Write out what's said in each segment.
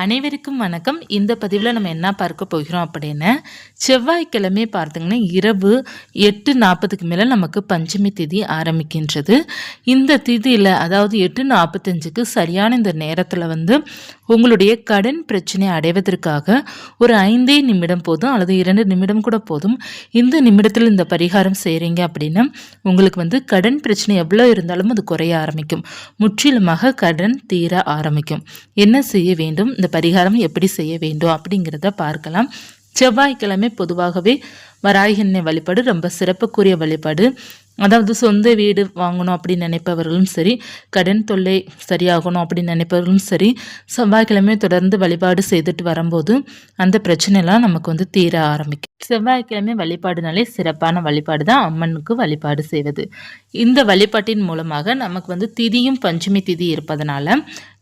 அனைவருக்கும் வணக்கம். இந்த பதிவில் நம்ம என்ன பார்க்க போகிறோம் அப்படின்னா செவ்வாய்க்கிழமை பார்த்தீங்கன்னா இரவு எட்டு நாற்பதுக்கு மேலே நமக்கு பஞ்சமி திதி ஆரம்பிக்கின்றது. இந்த திதியில் அதாவது எட்டு நாற்பத்தஞ்சுக்கு சரியான இந்த நேரத்தில் வந்து உங்களுடைய கடன் பிரச்சனை அடைவதற்காக ஒரு ஐந்தே நிமிடம் போதும் அல்லது இரண்டு நிமிடம் கூட போதும் இந்த நிமிடத்தில் இந்த பரிகாரம் செய்கிறீங்க அப்படின்னா உங்களுக்கு வந்து கடன் பிரச்சனை எவ்வளோ இருந்தாலும் அது குறைய ஆரம்பிக்கும். முற்றிலுமாக கடன் தீர ஆரம்பிக்கும். என்ன செய்ய வேண்டும்? இந்த பரிகாரம் எப்படி செய்ய வேண்டும் அப்படிங்கிறத பார்க்கலாம். செவ்வாய்க்கிழமை பொதுவாகவே வராகினை வழிபாடு ரொம்ப சிறப்புக்குரிய வழிபாடு. அதாவது சொந்த வீடு வாங்கணும் அப்படின்னு நினைப்பவர்களும் சரி கடன் தொல்லை சரியாகணும் அப்படின்னு நினைப்பவர்களும் சரி செவ்வாய்க்கிழமை தொடர்ந்து வழிபாடு செய்துட்டு வரும்போது அந்த பிரச்சனைலாம் நமக்கு வந்து தீர ஆரம்பிக்கும். செவ்வாய்க்கிழமை வழிபாடுனாலே சிறப்பான வழிபாடு தான் அம்மனுக்கு வழிபாடு செய்வது. இந்த வழிபாட்டின் மூலமாக நமக்கு வந்து திதியும் பஞ்சமி திதி இருப்பதனால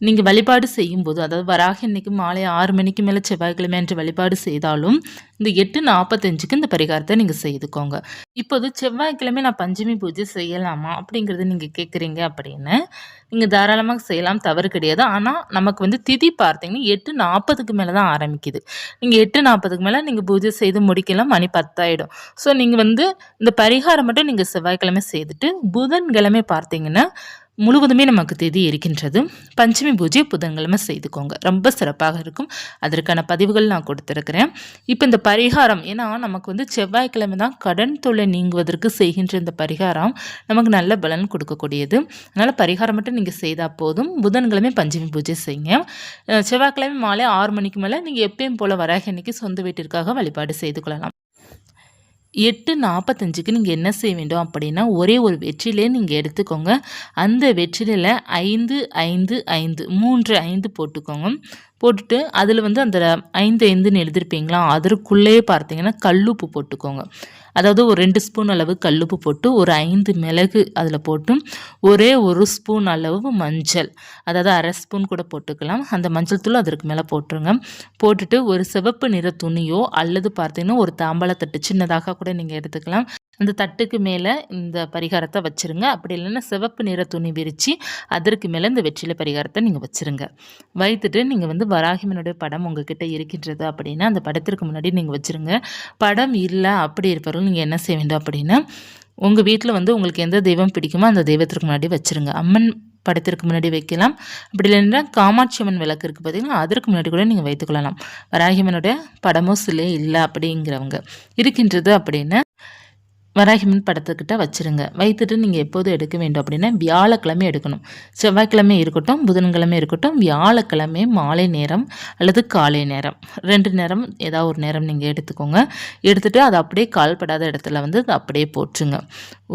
நீங்கள் வழிபாடு செய்யும்போது அதாவது வராக இன்னைக்கு மாலை ஆறு மணிக்கு மேலே செவ்வாய்க்கிழமை என்று வழிபாடு செய்தாலும் இந்த எட்டு நாற்பத்தஞ்சுக்கு இந்த பரிகாரத்தை நீங்கள் செய்துக்கோங்க. இப்போது செவ்வாய்க்கிழமை நான் பஞ்சமி பூஜை செய்யலாமா அப்படிங்கிறது நீங்கள் கேட்குறீங்க அப்படின்னு நீங்கள் தாராளமாக செய்யலாம் தவறு கிடையாது. ஆனால் நமக்கு வந்து திதி பார்த்தீங்கன்னா எட்டு நாற்பதுக்கு மேலே தான் ஆரம்பிக்குது. நீங்கள் எட்டு நாற்பதுக்கு மேலே நீங்கள் பூஜை செய்து முடிக்கலாம் மணி பத்தாயிடும். ஸோ நீங்கள் வந்து இந்த பரிகாரம் மட்டும் நீங்கள் செவ்வாய்க்கிழமை செய்துட்டு புதன்கிழமை பார்த்தீங்கன்னா முழுவதுமே நமக்கு தேதி இருக்கின்றது. பஞ்சமி பூஜை புதன்கிழமை செய்துக்கோங்க. ரொம்ப சிறப்பாக இருக்கும். அதற்கான பதிவுகள் நான் கொடுத்துருக்கிறேன். இப்போ இந்த பரிகாரம் ஏன்னா நமக்கு வந்து செவ்வாய்க்கிழமை தான் கடன் தொல்லை நீங்குவதற்கு செய்கின்ற இந்த பரிகாரம் நமக்கு நல்ல பலன் கொடுக்கக்கூடியது. அதனால் பரிகாரம் மட்டும் நீங்கள் செய்தால் போதும். புதன்கிழமை பஞ்சமி பூஜை செய்யுங்க. செவ்வாய்க்கிழமை மாலை ஆறு மணிக்கு மேலே நீங்கள் எப்பயும் போல் வராக அன்னைக்கு சொந்த வீட்டிற்காக வழிபாடு செய்து கொள்ளலாம். எட்டு நாற்பத்தஞ்சுக்கு நீங்கள் என்ன செய்ய வேண்டும் அப்படின்னா ஒரே ஒரு வெற்றிலே நீங்கள் எடுத்துக்கோங்க. அந்த வெற்றிலையில் ஐந்து ஐந்து ஐந்து மூன்று ஐந்து போட்டுக்கோங்க. போட்டுட்டு அதில் வந்து அந்த ஐந்து ஐந்துன்னு எழுதிருப்பீங்களா? அதற்குள்ளேயே பார்த்தீங்கன்னா கல்லுப்பு போட்டுக்கோங்க. அதாவது ஒரு ரெண்டு ஸ்பூன் அளவு கல்லுப்பு போட்டு ஒரு ஐந்து மிளகு அதில் போட்டு ஒரே ஒரு ஸ்பூன் அளவு மஞ்சள். அதாவது அரை ஸ்பூன் கூட போட்டுக்கலாம். அந்த மஞ்சள் தூள் அதற்கு மேலே போட்டுருங்க. போட்டுட்டு ஒரு சிவப்பு நிற துணியோ அல்லது பார்த்தீங்கன்னா ஒரு தாம்பாளத்தட்டு சின்னதாக கூட நீங்கள் எடுத்துக்கலாம். அந்த தட்டுக்கு மேலே இந்த பரிகாரத்தை வச்சுருங்க. அப்படி இல்லைன்னா சிவப்பு நிற துணி விரித்து அதற்கு மேலே இந்த வெற்றிலை பரிகாரத்தை நீங்கள் வச்சுருங்க. வைத்துட்டு நீங்கள் வந்து வராகிமனுடைய படம் உங்ககிட்ட இருக்கின்றது அப்படின்னா அந்த படத்திற்கு முன்னாடி நீங்கள் வச்சுருங்க. படம் இல்லை அப்படி இருப்பவர்கள் நீங்கள் என்ன செய்ய வேண்டும் அப்படின்னா உங்கள் வீட்டில் வந்து உங்களுக்கு எந்த தெய்வம் பிடிக்குமோ அந்த தெய்வத்திற்கு முன்னாடி வச்சுருங்க. அம்மன் படத்திற்கு முன்னாடி வைக்கலாம். அப்படி இல்லைன்னா காமாட்சி அம்மன் விளக்கு இருக்குது பார்த்தீங்கன்னா அதற்கு முன்னாடி கூட நீங்கள் வைத்துக்கொள்ளலாம் வராகிமனுடைய படமோ சிலை இல்லை அப்படிங்கிறவங்க இருக்கின்றது அப்படின்னு வராகிமன் படத்துக்கிட்ட வச்சுருங்க. வைத்துட்டு நீங்கள் எப்போது எடுக்க வேண்டும் அப்படின்னா வியாழக்கிழமை எடுக்கணும். செவ்வாய்க்கிழமை இருக்கட்டும் புதன்கிழமை இருக்கட்டும் வியாழக்கிழமை மாலை நேரம் அல்லது காலை நேரம். ரெண்டு நேரம் ஏதாவது ஒரு நேரம் நீங்கள் எடுத்துக்கோங்க. எடுத்துகிட்டு அதை அப்படியே கால்படாத இடத்துல வந்து அதை அப்படியே போட்டுருங்க.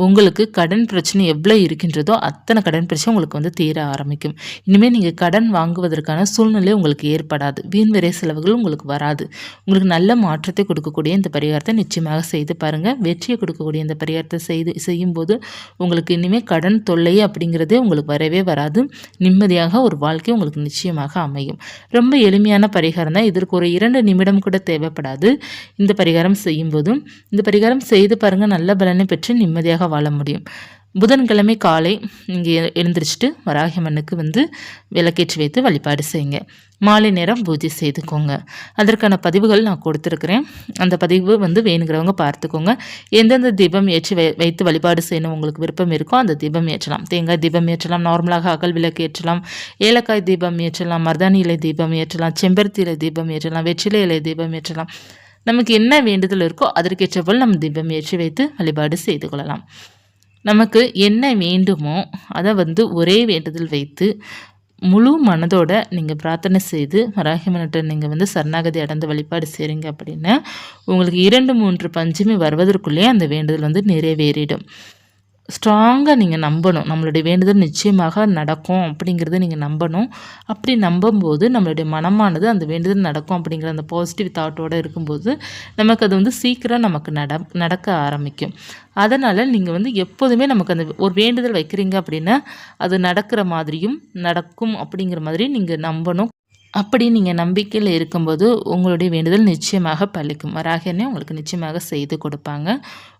உங்களுக்கு கடன் பிரச்சனை எவ்வளோ இருக்கின்றதோ அத்தனை கடன் பிரச்சனை உங்களுக்கு வந்து தீர ஆரம்பிக்கும். இனிமேல் நீங்கள் கடன் வாங்குவதற்கான சூழ்நிலை உங்களுக்கு ஏற்படாது. வீண் செலவுகள் உங்களுக்கு வராது. உங்களுக்கு நல்ல மாற்றத்தை கொடுக்கக்கூடிய இந்த பரிகாரத்தை நிச்சயமாக செய்து பாருங்கள் வெற்றியை கொடுக்கக்கூடிய இருக்கக்கூடிய அந்த பரிகாரத்தை செய்து செய்யும்போது உங்களுக்கு இனிமேல் கடன் தொல்லை அப்படிங்கிறதே உங்களுக்கு வரவே வராது. நிம்மதியாக ஒரு வாழ்க்கை உங்களுக்கு நிச்சயமாக அமையும். ரொம்ப எளிமையான பரிகாரம் தான். இதற்கு ஒரு இரண்டு நிமிடம் கூட தேவைப்படாது. இந்த பரிகாரம் செய்யும்போதும் இந்த பரிகாரம் செய்து பாருங்கள் நல்ல பலனை பெற்று நிம்மதியாக வாழ முடியும். புதன்கிழமை காலை இங்கே எழுந்திரிச்சிட்டு வராகியம்மனுக்கு வந்து விளக்கேற்றி வைத்து வழிபாடு செய்யுங்க. மாலை நேரம் பூஜை செய்துக்கோங்க. அதற்கான பதிவுகள் நான் கொடுத்துருக்குறேன். அந்த பதிவு வந்து வேணுங்கிறவங்க பார்த்துக்கோங்க. எந்தெந்த தீபம் ஏற்றி வை வைத்து வழிபாடு செய்யணும் உங்களுக்கு விருப்பம் இருக்கோ அந்த தீபம் ஏற்றலாம். தேங்காய் தீபம் ஏற்றலாம் நார்மலாக அகல் விளக்கு ஏற்றலாம் ஏலக்காய் தீபம் ஏற்றலாம் மருதாணி இலை தீபம் ஏற்றலாம் செம்பருத்தி இலை தீபம் ஏற்றலாம் வெற்றிலை இலை தீபம் ஏற்றலாம். நமக்கு என்ன வேண்டுதல் இருக்கோ அதற்கேற்றபோல் நம்ம தீபம் ஏற்றி வைத்து வழிபாடு செய்து கொள்ளலாம். நமக்கு என்ன வேண்டுமோ அதை வந்து ஒரே வேண்டுதல் வைத்து முழு மனதோட நீங்கள் பிரார்த்தனை செய்து மராகிமன்கிட்ட நீங்கள் வந்து சரணாகதி அடைந்து வழிபாடு செய்கிறீங்க அப்படின்னா உங்களுக்கு இரண்டு மூன்று பஞ்சுமே வருவதற்குள்ளேயே அந்த வேண்டுதல் வந்து நிறைவேறிடும். ஸ்ட்ராங்காக நீங்கள் நம்பணும். நம்மளுடைய வேண்டுதல் நிச்சயமாக நடக்கும் அப்படிங்கிறத நீங்கள் நம்பணும். அப்படி நம்பும்போது நம்மளுடைய மனமானது அந்த வேண்டுதல் நடக்கும் அப்படிங்கிற அந்த பாசிட்டிவ் தாட்டோடு இருக்கும்போது நமக்கு அது வந்து சீக்கிரம் நமக்கு நட நடக்க ஆரம்பிக்கும். அதனால் நீங்கள் வந்து எப்போதுமே நமக்கு அந்த ஒரு வேண்டுதல் வைக்கிறீங்க அப்படின்னா அது நடக்கிற மாதிரியும் நடக்கும் அப்படிங்கிற மாதிரி நீங்கள் நம்பணும். அப்படி நீங்கள் நம்பிக்கையில் இருக்கும்போது உங்களுடைய வேண்டுதல் நிச்சயமாக பழிக்கும். வராகனே உங்களுக்கு நிச்சயமாக செய்து கொடுப்பாங்க.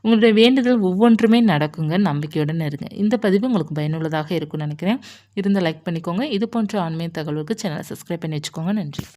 உங்களுடைய வேண்டுதல் ஒவ்வொன்றுமே நடக்குங்க. நம்பிக்கையுடன் இருங்க. இந்த பதிவு உங்களுக்கு பயனுள்ளதாக இருக்கும்னு நினைக்கிறேன். இருந்து லைக் பண்ணிக்கோங்க. இது போன்ற ஆன்மீக தகவலுக்கு சேனலை சப்ஸ்கிரைப் பண்ணி வச்சுக்கோங்க. நன்றி.